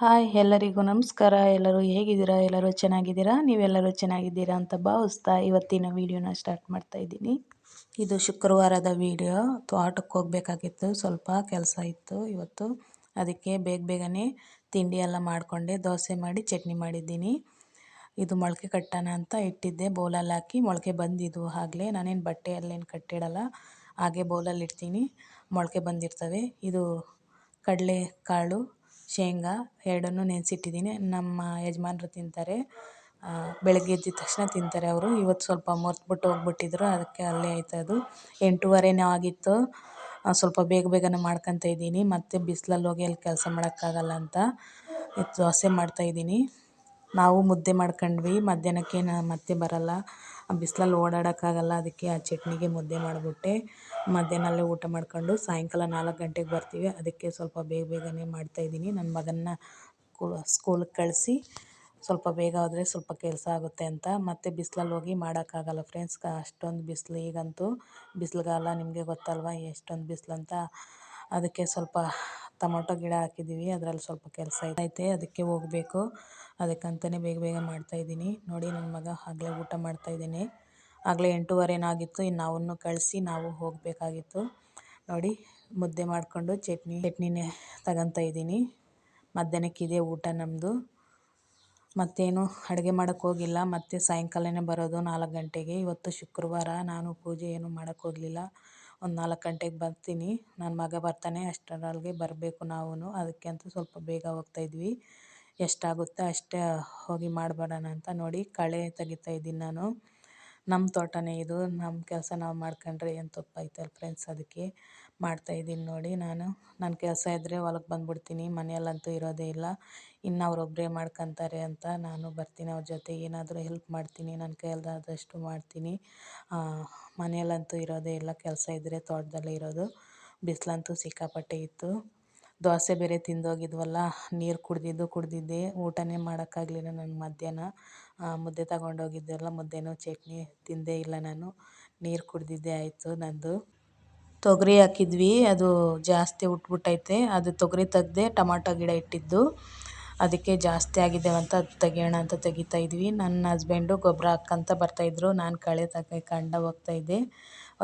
Hi, ಎಲ್ಲರಿಗೂ ನಮಸ್ಕಾರ. ಎಲ್ಲರೂ ಹೇಗಿದ್ದೀರಾ? ಎಲ್ಲರೂ ಚೆನ್ನಾಗಿದ್ದೀರಾ? ನೀವೆಲ್ಲರೂ ಚೆನ್ನಾಗಿದ್ದೀರಾ ಅಂತ ಭಾವಿಸ್ತಾ ಇವತ್ತಿನ ವೀಡಿಯೋನ ಸ್ಟಾರ್ಟ್ ಮಾಡ್ತಾ ಇದ್ದೀನಿ. ಇದು ಶುಕ್ರವಾರದ ವೀಡಿಯೋ. ತೋಟಕ್ಕೆ ಹೋಗಬೇಕಾಗಿತ್ತು. ಸ್ವಲ್ಪ ಕೆಲಸ ಇತ್ತು ಇವತ್ತು. ಅದಕ್ಕೆ ಬೇಗ ಬೇಗನೆ ತಿಂಡಿ ಎಲ್ಲ ಮಾಡಿಕೊಂಡೆ. ದೋಸೆ ಮಾಡಿ, ಚಟ್ನಿ ಮಾಡಿದ್ದೀನಿ. ಇದು ಮೊಳಕೆ ಕಟ್ಟೋಣ ಅಂತ ಇಟ್ಟಿದ್ದೆ. ಬೌಲಲ್ಲಿ ಹಾಕಿ ಮೊಳಕೆ ಬಂದಿದ್ದು ಆಗಲೇ. ನಾನೇನು ಬಟ್ಟೆಯಲ್ಲೇನು ಕಟ್ಟಿಡಲ್ಲ. ಹಾಗೆ ಬೌಲಲ್ಲಿ ಇಡ್ತೀನಿ. ಮೊಳಕೆ ಬಂದಿರ್ತವೆ. ಇದು ಕಡಲೆ ಕಾಳು ಶೇಂಗಾ ಎರಡನ್ನೂ ನೆನೆಸಿಟ್ಟಿದ್ದೀನಿ. ನಮ್ಮ ಯಜಮಾನ್ರು ತಿಂತಾರೆ. ಬೆಳಗ್ಗೆ ಎದ್ದಿದ ತಕ್ಷಣ ತಿಂತಾರೆ ಅವರು. ಇವತ್ತು ಸ್ವಲ್ಪ ಮರೆತ್ಬಿಟ್ಟು ಹೋಗ್ಬಿಟ್ಟಿದ್ರು. ಅದಕ್ಕೆ ಅಲ್ಲೇ ಆಯ್ತು ಅದು. ಎಂಟೂವರೆನೇ ಆಗಿತ್ತು. ಸ್ವಲ್ಪ ಬೇಗ ಬೇಗನೆ ಮಾಡ್ಕೊತ ಇದ್ದೀನಿ. ಮತ್ತು ಬಿಸ್ಲಲ್ಲಿ ಹೋಗಿ ಅಲ್ಲಿ ಕೆಲಸ ಮಾಡೋಕ್ಕಾಗಲ್ಲ ಅಂತ ದೋಸೆ ಮಾಡ್ತಾಯಿದ್ದೀನಿ ನಾವು ಮುದ್ದೆ ಮಾಡ್ಕೊಂಡ್ವಿ. ಮಧ್ಯಾಹ್ನಕ್ಕೆ ಮತ್ತೆ ಬರಲ್ಲ. ಬಿಸಿಲಲ್ಲಿ ಓಡಾಡೋಕ್ಕಾಗಲ್ಲ, ಅದಕ್ಕೆ ಆ ಚಟ್ನಿಗೆ ಮುದ್ದೆ ಮಾಡಿಬಿಟ್ಟೆ. ಮಧ್ಯಾಹ್ನಲ್ಲೇ ಊಟ ಮಾಡ್ಕೊಂಡು ಸಾಯಂಕಾಲ ನಾಲ್ಕು ಗಂಟೆಗೆ ಬರ್ತೀವಿ. ಅದಕ್ಕೆ ಸ್ವಲ್ಪ ಬೇಗ ಬೇಗನೆ ಮಾಡ್ತಾಯಿದ್ದೀನಿ ನನ್ನ ಮಗನ್ನ ಸ್ಕೂಲಿಗೆ ಕಳಿಸಿ ಸ್ವಲ್ಪ ಬೇಗ ಹೋದರೆ ಸ್ವಲ್ಪ ಕೆಲಸ ಆಗುತ್ತೆ ಅಂತ. ಮತ್ತು ಬಿಸ್ಲಲ್ಲಿ ಹೋಗಿ ಮಾಡೋಕ್ಕಾಗಲ್ಲ ಫ್ರೆಂಡ್ಸ್. ಅಷ್ಟೊಂದು ಬಿಸಿಲು ಈಗಂತೂ. ಬಿಸಿಲುಗಾಲ ನಿಮಗೆ ಗೊತ್ತಲ್ವ ಎಷ್ಟೊಂದು ಬಿಸಿಲು ಅಂತ ಅದಕ್ಕೆ ಸ್ವಲ್ಪ ಟೊಮೊಟೊ ಗಿಡ ಹಾಕಿದ್ದೀವಿ. ಅದರಲ್ಲಿ ಸ್ವಲ್ಪ ಕೆಲಸ ಐತೆ, ಅದಕ್ಕೆ ಹೋಗಬೇಕು. ಅದಕ್ಕಂತಲೇ ಬೇಗ ಬೇಗ ಮಾಡ್ತಾ ಇದ್ದೀನಿ. ನೋಡಿ, ನನ್ನ ಮಗ ಆಗಲೇ ಊಟ ಮಾಡ್ತಾ ಇದ್ದೀನಿ. ಆಗಲೇ ಎಂಟೂವರೆನಾಗಿತ್ತು. ಇನ್ನು ಅವನು ಕಳಿಸಿ ನಾವು ಹೋಗಬೇಕಾಗಿತ್ತು. ನೋಡಿ, ಮುದ್ದೆ ಮಾಡಿಕೊಂಡು ಚಟ್ನಿ, ಚಟ್ನಿನೇ ತಗೊತಾ ಇದ್ದೀನಿ. ಮಧ್ಯಾಹ್ನಕ್ಕೆ ಇದೇ ಊಟ ನಮ್ಮದು ಮತ್ತೇನು ಅಡುಗೆ ಮಾಡೋಕ್ಕೆ ಹೋಗಿಲ್ಲ. ಮತ್ತೆ ಸಾಯಂಕಾಲನೇ ಬರೋದು ನಾಲ್ಕು ಗಂಟೆಗೆ. ಇವತ್ತು ಶುಕ್ರವಾರ. ನಾನು ಪೂಜೆ ಏನು ಮಾಡೋಕ್ಕೆ ಹೋಗಲಿಲ್ಲ. ಒಂದು ನಾಲ್ಕು ಗಂಟೆಗೆ ಬರ್ತೀನಿ. ನನ್ನ ಮಗ ಬರ್ತಾನೆ, ಅಷ್ಟರೊಳಗೆ ಬರಬೇಕು ನಾವೂ ಅದಕ್ಕೆ ಅಂತ ಸ್ವಲ್ಪ ಬೇಗ ಹೋಗ್ತಾಯಿದ್ವಿ ಎಷ್ಟಾಗುತ್ತೆ ಅಷ್ಟೇ ಹೋಗಿ ಮಾಡಿಬರೋಣ ಅಂತ ನೋಡಿ ಕಳೆ ತೆಗಿತಾ ಇದ್ದೀನಿ ನಾನು. ನಮ್ಮ ತೋಟನೇ ಇದು. ನಮ್ಮ ಕೆಲಸ ನಾವು ಮಾಡ್ಕೊಂಡ್ರೆ ಏನು ತಪ್ಪೈತಲ್ಲ ಫ್ರೆಂಡ್ಸ್ ಅದಕ್ಕೆ. ಮಾಡ್ತಾಯಿದ್ದೀನಿ ನೋಡಿ ನಾನು. ನನ್ನ ಕೆಲಸ ಇದ್ದರೆ ಹೊಲಕ್ಕೆ ಬಂದುಬಿಡ್ತೀನಿ. ಮನೆಯಲ್ಲಂತೂ ಇರೋದೇ ಇಲ್ಲ. ಇನ್ನು ಅವ್ರು ಒಬ್ಬರೇ ಮಾಡ್ಕೊಂತಾರೆ ಅಂತ ನಾನು ಬರ್ತೀನಿ. ಅವ್ರ ಜೊತೆ ಏನಾದರೂ ಹೆಲ್ಪ್ ಮಾಡ್ತೀನಿ. ನನ್ನ ಕೈಯಲ್ಲಾದಷ್ಟು ಮಾಡ್ತೀನಿ. ಮನೆಯಲ್ಲಂತೂ ಇರೋದೇ ಇಲ್ಲ. ಕೆಲಸ ಇದ್ದರೆ ತೋಟದಲ್ಲೇ ಇರೋದು. ಬಿಸಿಲಂತೂ ಸಿಕ್ಕಾಪಟ್ಟೆ ಇತ್ತು. ದೋಸೆ ಬೇರೆ ತಿಂದೋಗಿದ್ವಲ್ಲ. ನೀರು ಕುಡಿದಿದ್ದು ಕುಡಿದಿದ್ದೆ. ಊಟನೇ ಮಾಡೋಕ್ಕಾಗಲಿಲ್ಲ ನಾನು ಮಧ್ಯಾಹ್ನ. ಮುದ್ದೆ ತಗೊಂಡೋಗಿದ್ದೆಲ್ಲ ಮುದ್ದೆನೂ ಚಟ್ನಿ ತಿಂದೇ ಇಲ್ಲ ನಾನು. ನೀರು ಕುಡಿದಿದ್ದೇ ಆಯಿತು ನಂದು. ತೊಗರಿ ಹಾಕಿದ್ವಿ. ಅದು ಜಾಸ್ತಿ ಉಟ್ಬಿಟ್ಟೈತೆ. ಅದು ತೊಗರಿ ತೆಗ್ದೆ ಟೊಮಾಟೊ ಗಿಡ ಇಟ್ಟಿದ್ದು. ಅದಕ್ಕೆ ಜಾಸ್ತಿ ಆಗಿದೆ ಅಂತ ಅದು ತೆಗಿಯೋಣ ಅಂತ ತೆಗಿತಾ ಇದ್ವಿ. ನನ್ನ ಹಸ್ಬೆಂಡು ಗೊಬ್ಬರ ಹಾಕ್ಕೊಂತ ಬರ್ತಾಯಿದ್ರು ನಾನು ಕಳೆ ತೆಗಿಕಂಡು ಹೋಗ್ತಾಯಿದ್ದೆ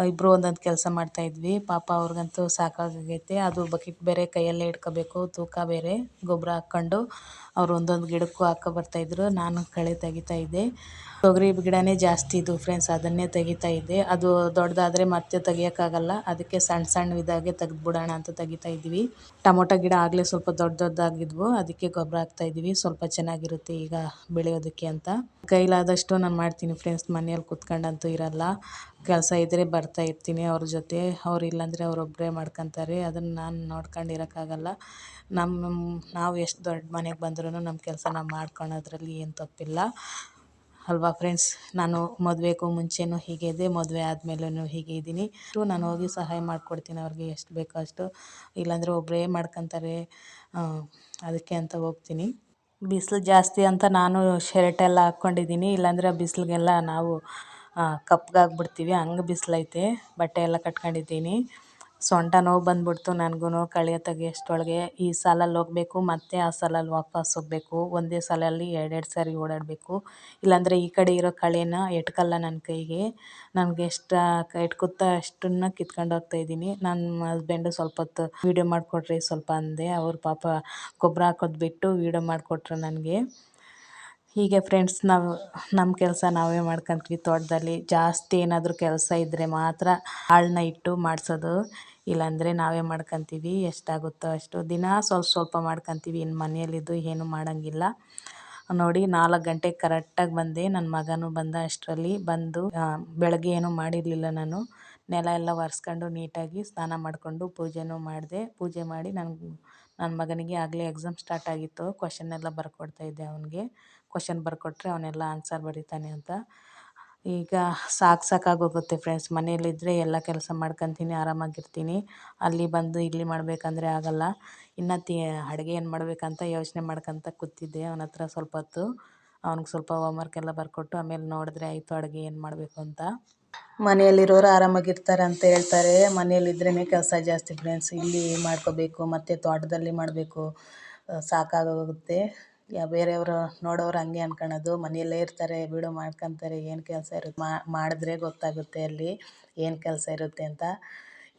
ಇಬ್ಬರು ಒಂದೊಂದು ಕೆಲಸ ಮಾಡ್ತಾಯಿದ್ವಿ ಪಾಪ ಅವ್ರಿಗಂತೂ ಸಾಕಾಗೈತೆ. ಅದು ಬಕೆಟ್ ಬೇರೆ ಕೈಯಲ್ಲೇ ಹಿಡ್ಕೋಬೇಕು ತೂಕ ಬೇರೆ. ಗೊಬ್ಬರ ಹಾಕ್ಕೊಂಡು ಅವ್ರು ಒಂದೊಂದು ಗಿಡಕ್ಕೂ ಹಾಕೋ ಬರ್ತಾಯಿದ್ರು ನಾನು ಕಳೆ ತೆಗಿತಾ ಇದ್ದೆ. ತೊಗರಿ ಗಿಡನೇ ಜಾಸ್ತಿ ಇದ್ವು ಫ್ರೆಂಡ್ಸ್ ಅದನ್ನೇ ತೆಗಿತಾ ಇದ್ದೆ. ಅದು ದೊಡ್ಡದಾದರೆ ಮತ್ತೆ ತೆಗಿಯೋಕ್ಕಾಗಲ್ಲ. ಅದಕ್ಕೆ ಸಣ್ಣ ಸಣ್ಣವಿದ್ದಾಗೆ ತೆಗೆದ್ಬಿಡೋಣ ಅಂತ ತೆಗಿತಾ ಇದ್ವಿ. ಟೊಮೊಟೊ ಗಿಡ ಆಗಲೇ ಸ್ವಲ್ಪ ದೊಡ್ಡ ದೊಡ್ಡದಾಗಿದ್ವು. ಅದಕ್ಕೆ ಗೊಬ್ಬರ ಹಾಕ್ತಾಯಿದ್ವಿ ಸ್ವಲ್ಪ ಚೆನ್ನಾಗಿರುತ್ತೆ ಈಗ ಬೆಳೆಯೋದಕ್ಕೆ ಅಂತ. ಕೈಲಾದಷ್ಟು ನಾನು ಮಾಡ್ತೀನಿ ಫ್ರೆಂಡ್ಸ್ ಮನೆಯಲ್ಲಿ ಕುತ್ಕೊಂಡಂತೂ ಇರಲ್ಲ. ಕೆಲಸ ಇದ್ದರೆ ಬರ್ತಾ ಇರ್ತೀನಿ ಅವ್ರ ಜೊತೆ. ಅವ್ರು ಇಲ್ಲಾಂದರೆ ಅವರೊಬ್ಬರೇ ಮಾಡ್ಕೊತಾರೆ. ಅದನ್ನು ನಾನು ನೋಡ್ಕೊಂಡಿರೋಕ್ಕಾಗಲ್ಲ. ನಮ್ಮ ನಾವು ಎಷ್ಟು ದೊಡ್ಡ ಮನೆಗೆ ಬಂದ್ರೂ ನಮ್ಮ ಕೆಲಸ ನಾವು ಮಾಡ್ಕೊಳೋದ್ರಲ್ಲಿ ಏನು ತಪ್ಪಿಲ್ಲ. ಅಲ್ವಾ ಫ್ರೆಂಡ್ಸ್? ನಾನು ಮದುವೆಗೂ ಮುಂಚೆನೂ ಹೀಗೆ ಇದೆ ಮದುವೆ ಆದಮೇಲೂ ಹೀಗೆ ಇದ್ದೀನಿ. ನಾನು ಹೋಗಿ ಸಹಾಯ ಮಾಡಿಕೊಡ್ತೀನಿ ಅವ್ರಿಗೆ ಎಷ್ಟು ಬೇಕೋ ಅಷ್ಟು. ಇಲ್ಲಾಂದರೆ ಒಬ್ಬರೇ ಮಾಡ್ಕೊತಾರೆ. ಅದಕ್ಕೆ ಅಂತ ಹೋಗ್ತೀನಿ. ಬಿಸಿಲು ಜಾಸ್ತಿ ಅಂತ ನಾನು ಶರ್ಟೆಲ್ಲ ಹಾಕ್ಕೊಂಡಿದ್ದೀನಿ. ಇಲ್ಲಾಂದರೆ ಬಿಸಿಲಿಗೆಲ್ಲ ನಾವು ಕಪ್ಪಗಾಗ್ಬಿಡ್ತೀವಿ ಹಂಗೆ ಬಿಸಿಲೈತೆ. ಬಟ್ಟೆ ಎಲ್ಲ ಕಟ್ಕೊಂಡಿದ್ದೀನಿ. ಸೊಂಟ ನೋವು ಬಂದ್ಬಿಡ್ತು ನನಗೂ ಕಳೆ ತೆಗಿಯೋಷ್ಟ್ರೊಳಗೆ ಈ ಸಾಲಲ್ಲಿ ಹೋಗಬೇಕು, ಮತ್ತೆ ಆ ಸಾಲಲ್ಲಿ ವಾಪಸ್ ಹೋಗಬೇಕು. ಒಂದೇ ಸಾಲಲ್ಲಿ ಎರಡೆರಡು ಸಾರಿ ಓಡಾಡಬೇಕು. ಇಲ್ಲಾಂದರೆ ಈ ಕಡೆ ಇರೋ ಕಳೆನ ಎಟ್ಕಲ್ಲ ನನ್ನ ಕೈಗೆ. ನನಗೆ ಎಷ್ಟು, ಎಟ್ಕುತ್ತಾ ಅಷ್ಟನ್ನು ಕಿತ್ಕೊಂಡು ಹೋಗ್ತಾ ಇದ್ದೀನಿ. ನನ್ನ ಹಸ್ಬೆಂಡು ಸ್ವಲ್ಪ ಹೊತ್ತು ವೀಡಿಯೋ ಮಾಡಿಕೊಟ್ರಿ ಸ್ವಲ್ಪ ಅಂದೆ. ಅವ್ರ ಪಾಪ ಗೊಬ್ಬರ ಹಾಕೋದು ಬಿಟ್ಟು ವೀಡಿಯೋ ಮಾಡಿಕೊಟ್ರು ನನಗೆ. ಹೀಗೆ ಫ್ರೆಂಡ್ಸ್ ನಾವು ನಮ್ಮ ಕೆಲಸ ನಾವೇ ಮಾಡ್ಕೊಂತೀವಿ ತೋಟದಲ್ಲಿ. ಜಾಸ್ತಿ ಏನಾದರೂ ಕೆಲಸ ಇದ್ದರೆ ಮಾತ್ರ ಆಳನ್ನ ಇಟ್ಟು ಮಾಡಿಸೋದು. ಇಲ್ಲಾಂದರೆ ನಾವೇ ಮಾಡ್ಕೊತೀವಿ, ಎಷ್ಟಾಗುತ್ತೋ ಅಷ್ಟು. ದಿನ ಸ್ವಲ್ಪ ಸ್ವಲ್ಪ ಮಾಡ್ಕೊಂತೀವಿ ಇನ್ನು ಮನೆಯಲ್ಲಿದ್ದು ಏನು ಮಾಡೋಂಗಿಲ್ಲ. ನೋಡಿ, ನಾಲ್ಕು ಗಂಟೆಗೆ ಕರೆಕ್ಟಾಗಿ ಬಂದೆ. ನನ್ನ ಮಗನೂ ಬಂದ ಅಷ್ಟರಲ್ಲಿ ಬಂದು ಬೆಳಗ್ಗೆ ಏನೂ ಮಾಡಿರಲಿಲ್ಲ ನಾನು. ನೆಲ ಎಲ್ಲ ಒರೆಸ್ಕೊಂಡು ನೀಟಾಗಿ ಸ್ನಾನ ಮಾಡಿಕೊಂಡು ಪೂಜೆನೂ ಮಾಡಿದೆ. ಪೂಜೆ ಮಾಡಿ ನನಗೆ ನನ್ನ ಮಗನಿಗೆ ಆಗಲೇ ಎಕ್ಸಾಮ್ ಸ್ಟಾರ್ಟ್ ಆಗಿತ್ತು. ಕ್ವಶನ್ ಎಲ್ಲ ಬರ್ಕೊಡ್ತಾಯಿದ್ದೆ ಅವನಿಗೆ. ಕ್ವಶನ್ ಬರ್ಕೊಟ್ರೆ ಅವನೆಲ್ಲ ಆನ್ಸರ್ ಬರೀತಾನೆ ಅಂತ. ಈಗ ಸಾಕು ಸಾಕಾಗೋಗುತ್ತೆ ಫ್ರೆಂಡ್ಸ್ ಮನೆಯಲ್ಲಿದ್ದರೆ ಎಲ್ಲ ಕೆಲಸ ಮಾಡ್ಕೊತೀನಿ, ಆರಾಮಾಗಿರ್ತೀನಿ. ಅಲ್ಲಿ ಬಂದು ಇಲ್ಲಿ ಮಾಡಬೇಕಂದ್ರೆ ಆಗೋಲ್ಲ. ಇನ್ನು ತಿ, ಅಡುಗೆ ಏನು ಮಾಡಬೇಕಂತ ಯೋಚನೆ ಮಾಡ್ಕೊಂತ ಕೂತಿದ್ದೆ. ಅವನ ಹತ್ರ ಸ್ವಲ್ಪ ಹೊತ್ತು. ಅವ್ನಿಗೆ ಸ್ವಲ್ಪ ಹೋಮ್ವರ್ಕ್ ಎಲ್ಲ ಬರ್ಕೊಟ್ಟು ಆಮೇಲೆ ನೋಡಿದ್ರೆ ಆಯಿತು ಅಡುಗೆ ಏನು ಮಾಡಬೇಕು ಅಂತ. ಮನೆಯಲ್ಲಿರೋರು ಆರಾಮಾಗಿರ್ತಾರೆ ಅಂತ ಹೇಳ್ತಾರೆ. ಮನೆಯಲ್ಲಿದ್ರೇ ಕೆಲಸ ಜಾಸ್ತಿ ಫ್ರೆಂಡ್ಸ್ ಇಲ್ಲಿ ಮಾಡ್ಕೋಬೇಕು, ಮತ್ತು ತೋಟದಲ್ಲಿ ಮಾಡಬೇಕು. ಸಾಕಾಗೋಗುತ್ತೆ ಯಾ, ಬೇರೆಯವರು ನೋಡೋರು ಹಂಗೆ ಅನ್ಕೊಳ್ಳೋದು ಮನೆಯಲ್ಲೇ ಇರ್ತಾರೆ, ಬಿಡು ಮಾಡ್ಕೊತಾರೆ, ಏನು ಕೆಲಸ ಇರುತ್ತೆ ಮಾಡಿದ್ರೆ ಗೊತ್ತಾಗುತ್ತೆ ಅಲ್ಲಿ ಏನು ಕೆಲಸ ಇರುತ್ತೆ ಅಂತ.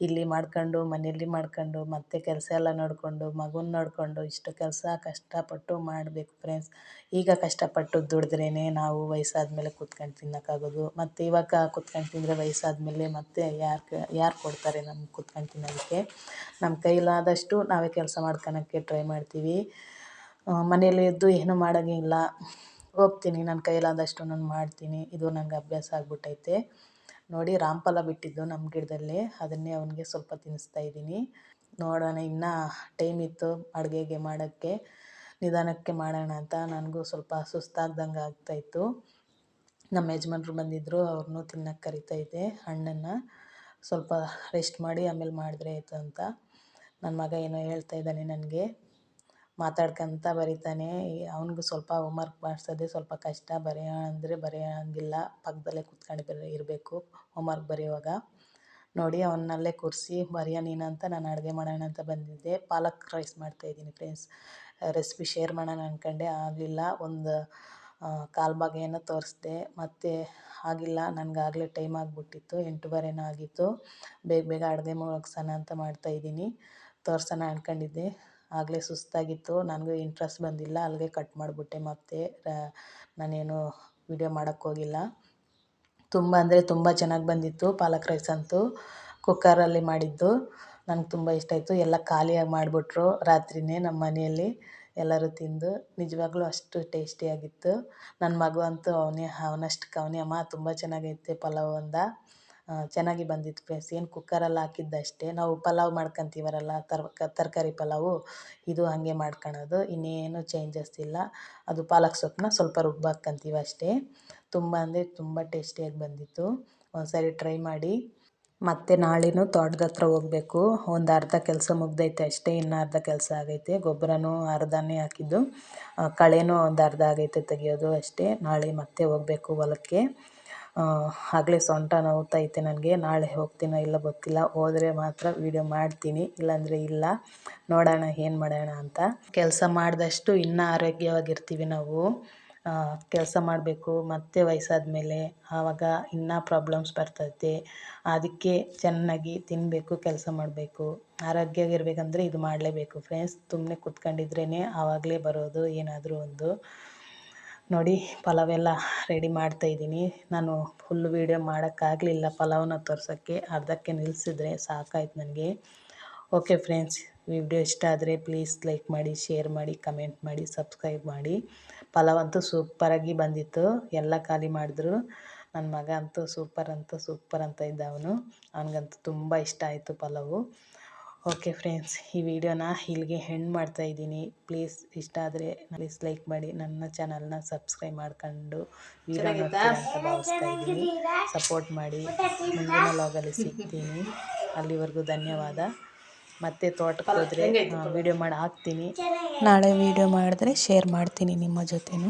ಇಲ್ಲಿ ಮಾಡ್ಕೊಂಡು, ಮನೆಯಲ್ಲಿ ಮಾಡ್ಕೊಂಡು, ಮತ್ತೆ ಕೆಲಸ ಎಲ್ಲ ನೋಡಿಕೊಂಡು, ಮಗುನ ನೋಡಿಕೊಂಡು ಇಷ್ಟು ಕೆಲಸ ಕಷ್ಟಪಟ್ಟು ಮಾಡಬೇಕು ಫ್ರೆಂಡ್ಸ್ ಈಗ ಕಷ್ಟಪಟ್ಟು ದುಡಿದ್ರೇ ನಾವು ವಯಸ್ಸಾದ್ಮೇಲೆ ಕೂತ್ಕೊಂಡು ತಿನ್ನೋಕ್ಕಾಗೋದು. ಮತ್ತು ಇವಾಗ ಕೂತ್ಕೊಂಡು ತಿಂದರೆ ವಯಸ್ಸಾದ್ಮೇಲೆ ಮತ್ತೆ ಯಾರು ಯಾರು ಕೊಡ್ತಾರೆ ನಮ್ಗೆ ಕೂತ್ಕೊಂಡು ತಿನ್ನೋದಕ್ಕೆ? ನಮ್ಮ ಕೈಲಾದಷ್ಟು ನಾವೇ ಕೆಲಸ ಮಾಡ್ಕೊಳಕ್ಕೆ ಟ್ರೈ ಮಾಡ್ತೀವಿ. ಮನೇಲಿ ಇದ್ದು ಏನೂ ಮಾಡೋಂಗಿಲ್ಲ ಹೋಗ್ತೀನಿ, ನನ್ನ ಕೈಲಾದಷ್ಟು ನಾನು ಮಾಡ್ತೀನಿ. ಇದು ನಂಗೆ ಅಭ್ಯಾಸ ಆಗ್ಬಿಟ್ಟೈತೆ. ನೋಡಿ ರಾಮಫಲ ಬಿಟ್ಟಿದ್ದು ನಮ್ಮ ಗಿಡದಲ್ಲಿ. ಅದನ್ನೇ ಅವನಿಗೆ ಸ್ವಲ್ಪ ತಿನ್ನಿಸ್ತಾ ಇದ್ದೀನಿ. ನೋಡೋಣ, ಇನ್ನೂ ಟೈಮ್ ಇತ್ತು ಅಡುಗೆಗೆ ಮಾಡೋಕ್ಕೆ, ನಿಧಾನಕ್ಕೆ ಮಾಡೋಣ ಅಂತ ನನಗೂ ಸ್ವಲ್ಪ ಸುಸ್ತಾಗ್ದಂಗೆ ಆಗ್ತಾಯಿತ್ತು. ನಮ್ಮ ಯಜಮಾನ್ರು ಬಂದಿದ್ದರು ಅವ್ರನ್ನೂ ತಿನ್ನೋಕ್ಕೆ ಕರಿತಾಯಿದ್ದೆ, ಹಣ್ಣನ್ನು. ಸ್ವಲ್ಪ ರೆಸ್ಟ್ ಮಾಡಿ ಆಮೇಲೆ ಮಾಡಿದ್ರೆ ಆಯಿತು ಅಂತ. ನನ್ನ ಮಗ ಏನೋ ಹೇಳ್ತಾ ಇದ್ದಾನೆ ನನಗೆ. ಮಾತಾಡ್ಕೊಂತ ಬರಿತಾನೆ. ಅವ್ನಿಗೂ ಸ್ವಲ್ಪ ಹೋಮ್ವರ್ಕ್ ಮಾಡಿಸೋದೇ ಸ್ವಲ್ಪ ಕಷ್ಟ ಬರೆಯೋ ಅಂದರೆ ಬರೆಯೋಂಗಿಲ್ಲ. ಪಕ್ಕದಲ್ಲೇ ಕುತ್ಕೊಂಡು ಬರೆ ಇರಬೇಕು ಹೋಮ್ವರ್ಕ್ ಬರೆಯುವಾಗ. ನೋಡಿ ಅವನಲ್ಲೇ ಕೂರಿಸಿ, ಬರೆಯೋ ನೀನು ಅಂತ ನಾನು ಅಡುಗೆ ಮಾಡೋಣ ಅಂತ ಬಂದಿದ್ದೆ. ಪಾಲಕ್ ರೈಸ್ ಮಾಡ್ತಾಯಿದ್ದೀನಿ ಫ್ರೆಂಡ್ಸ್ ರೆಸಿಪಿ ಶೇರ್ ಮಾಡೋಣ ಅಂದ್ಕೊಂಡೆ ಆಗಲಿಲ್ಲ. ಒಂದು ಕಾಲು ಭಾಗ ಏನೋ ತೋರಿಸ್ದೆ. ಮತ್ತು ಆಗಿಲ್ಲ. ನನಗಾಗಲೇ ಟೈಮ್ ಆಗಿಬಿಟ್ಟಿತ್ತು. ಎಂಟೂವರೆನೋ ಆಗಿತ್ತು. ಬೇಗ ಬೇಗ ಅಡುಗೆ ಮುಗಿಸೋಣ ಅಂತ ಮಾಡ್ತಾಯಿದ್ದೀನಿ ತೋರ್ಸೋಣ ಅಂದ್ಕೊಂಡಿದ್ದೆ ಆಗಲೇ ಸುಸ್ತಾಗಿತ್ತು, ನನಗೂ ಇಂಟ್ರೆಸ್ಟ್ ಬಂದಿಲ್ಲ ಅಲ್ಲಿಗೆ ಕಟ್ ಮಾಡಿಬಿಟ್ಟೆ ಮತ್ತೆ ನಾನೇನು ವೀಡಿಯೋ ಮಾಡೋಕ್ಕೋಗಿಲ್ಲ ತುಂಬ ಅಂದರೆ ತುಂಬ ಚೆನ್ನಾಗಿ ಬಂದಿತ್ತು, ಪಾಲಕ್ ರೈಸ್ ಅಂತೂ ಕುಕ್ಕರಲ್ಲಿ ಮಾಡಿದ್ದು, ನಂಗೆ ತುಂಬ ಇಷ್ಟ ಆಯಿತು, ಎಲ್ಲ ಖಾಲಿಯಾಗಿ ಮಾಡಿಬಿಟ್ರು ರಾತ್ರಿಯೇ ನಮ್ಮ ಮನೆಯಲ್ಲಿ, ಎಲ್ಲರೂ ತಿಂದು, ನಿಜವಾಗ್ಲೂ ಅಷ್ಟು ಟೇಸ್ಟಿಯಾಗಿತ್ತು ನನ್ನ ಮಗು ಅಂತೂ ಅವನೇ ಅವನಷ್ಟಕ್ಕೆ ಅವನೇ, ಅಮ್ಮ, ತುಂಬ ಚೆನ್ನಾಗೈತೆ ಪಲಾವ್ ಅಂದ. ಚೆನ್ನಾಗಿ ಬಂದಿತ್ತು ಫ್ರೆಂಡ್ಸ್ ಏನು ಕುಕ್ಕರಲ್ಲಿ ಹಾಕಿದ್ದಷ್ಟೇ, ನಾವು ಪಲಾವ್ ಮಾಡ್ಕೊಂತೀವಲ್ಲ ತರ್ಕ ತರಕಾರಿ ಪಲಾವು, ಇದು ಹಾಗೆ ಮಾಡ್ಕೊಳೋದು ಇನ್ನೇನು ಚೇಂಜಸ್ ಇಲ್ಲ. ಅದು ಪಾಲಕ್ ಸೊಪ್ಪನ್ನ ಸ್ವಲ್ಪ ರುಬ್ಬಾಕ್ಕೊಂತೀವಿ ಅಷ್ಟೇ. ತುಂಬ ಅಂದರೆ ತುಂಬ ಟೇಸ್ಟಿಯಾಗಿ ಬಂದಿತ್ತು. ಒಂದು ಸಾರಿ ಟ್ರೈ ಮಾಡಿ. ಮತ್ತು ನಾಳೆನೂ ತೋಟದ ಹತ್ರ ಹೋಗ್ಬೇಕು. ಒಂದು ಅರ್ಧ ಕೆಲಸ ಮುಗ್ದೈತೆ ಅಷ್ಟೇ, ಇನ್ನೂ ಅರ್ಧ ಕೆಲಸ ಆಗೈತೆ. ಗೊಬ್ಬರನೂ ಅರ್ಧನೇ ಹಾಕಿದ್ದು. ಕಳೆನೂ ಒಂದು ಅರ್ಧ ಆಗೈತೆ ತೆಗೆಯೋದು ಅಷ್ಟೇ. ನಾಳೆ ಮತ್ತೆ ಹೋಗ್ಬೇಕು ಹೊಲಕ್ಕೆ. ಆಗಲೇ ಸೊಂಟ ನೋವ್ತೈತೆ ನನಗೆ. ನಾಳೆ ಹೋಗ್ತೀನೋ ಇಲ್ಲ ಗೊತ್ತಿಲ್ಲ. ಹೋದರೆ ಮಾತ್ರ ವೀಡಿಯೋ ಮಾಡ್ತೀನಿ. ಇಲ್ಲಾಂದರೆ ಇಲ್ಲ. ನೋಡೋಣ, ಏನು ಮಾಡೋಣ ಅಂತ. ಕೆಲಸ ಮಾಡಿದಷ್ಟು ಇನ್ನೂ ಆರೋಗ್ಯವಾಗಿರ್ತೀವಿ ನಾವು. ಕೆಲಸ ಮಾಡಬೇಕು. ಮತ್ತೆ ವಯಸ್ಸಾದ ಮೇಲೆ ಆವಾಗ ಇನ್ನೂ ಪ್ರಾಬ್ಲಮ್ಸ್ ಬರ್ತೈತೆ. ಅದಕ್ಕೆ ಚೆನ್ನಾಗಿ ತಿನ್ನಬೇಕು ಕೆಲಸ ಮಾಡಬೇಕು. ಆರೋಗ್ಯವಾಗಿರ್ಬೇಕಂದ್ರೆ ಇದು ಮಾಡಲೇಬೇಕು. ಫ್ರೆಂಡ್ಸ್ ಸುಮ್ಮನೆ ಕೂತ್ಕೊಂಡಿದ್ರೇ ಆವಾಗಲೇ ಬರೋದು ಏನಾದರೂ ಒಂದು. ನೋಡಿ, ಪಲಾವೆಲ್ಲ ರೆಡಿ ಮಾಡ್ತಾ ಇದ್ದೀನಿ. ನಾನು ಫುಲ್ ವೀಡಿಯೋ ಮಾಡೋಕ್ಕಾಗಲಿಲ್ಲ ಪಲಾವನ್ನ ತೋರ್ಸೋಕ್ಕೆ. ಅರ್ಧಕ್ಕೆ ನಿಲ್ಲಿಸಿದ್ರೆ ಸಾಕಾಯ್ತು ನನಗೆ ಓಕೆ ಫ್ರೆಂಡ್ಸ್ ವಿಡಿಯೋ ಇಷ್ಟ ಆದರೆ ಪ್ಲೀಸ್ ಲೈಕ್ ಮಾಡಿ ಶೇರ್ ಮಾಡಿ ಕಮೆಂಟ್ ಮಾಡಿ ಸಬ್ಸ್ಕ್ರೈಬ್ ಮಾಡಿ. ಪಲಾವ್ ಅಂತೂ ಸೂಪರಾಗಿ ಬಂದಿತ್ತು. ಎಲ್ಲ ಖಾಲಿ ಮಾಡಿದ್ರು. ನನ್ನ ಮಗ ಅಂತೂ ಸೂಪರ್ ಅಂತೂ ಸೂಪರ್ ಅಂತ ಇದ್ದ ಅವನು. ಅವನಿಗಂತೂ ತುಂಬ ಇಷ್ಟ ಆಯಿತು ಪಲಾವು. ಓಕೆ ಫ್ರೆಂಡ್ಸ್ ಈ ವಿಡಿಯೋನ ಇಲ್ಲಿಗೆ ಹೆಣ್ ಮಾಡ್ತಾ ಇದ್ದೀನಿ. ಪ್ಲೀಸ್ ಇಷ್ಟ ಆದರೆ ಪ್ಲೀಸ್ ಲೈಕ್ ಮಾಡಿ ನನ್ನ ಚಾನಲ್ನ ಸಬ್ಸ್ಕ್ರೈಬ್ ಮಾಡ್ಕೊಂಡು ವಿಡಿಯೋ ನೋಡ್ತೀರಾ ಅಂತ ಭಾವಿಸ್ತಾ ಇದ್ದೀನಿ. ಸಪೋರ್ಟ್ ಮಾಡಿ ಮುಂದಿನ ಲಾಗಲ್ಲಿ ಸಿಗ್ತೀನಿ. ಅಲ್ಲಿವರೆಗೂ ಧನ್ಯವಾದ. ಮತ್ತೆ ತೋಟಕ್ಕೆ ಹೋದರೆ ವಿಡಿಯೋ ಮಾಡಿ ಹಾಕ್ತೀನಿ. ನಾಳೆ ವಿಡಿಯೋ ಮಾಡಿದ್ರೆ ಶೇರ್ ಮಾಡ್ತೀನಿ ನಿಮ್ಮ ಜೊತೆನೂ.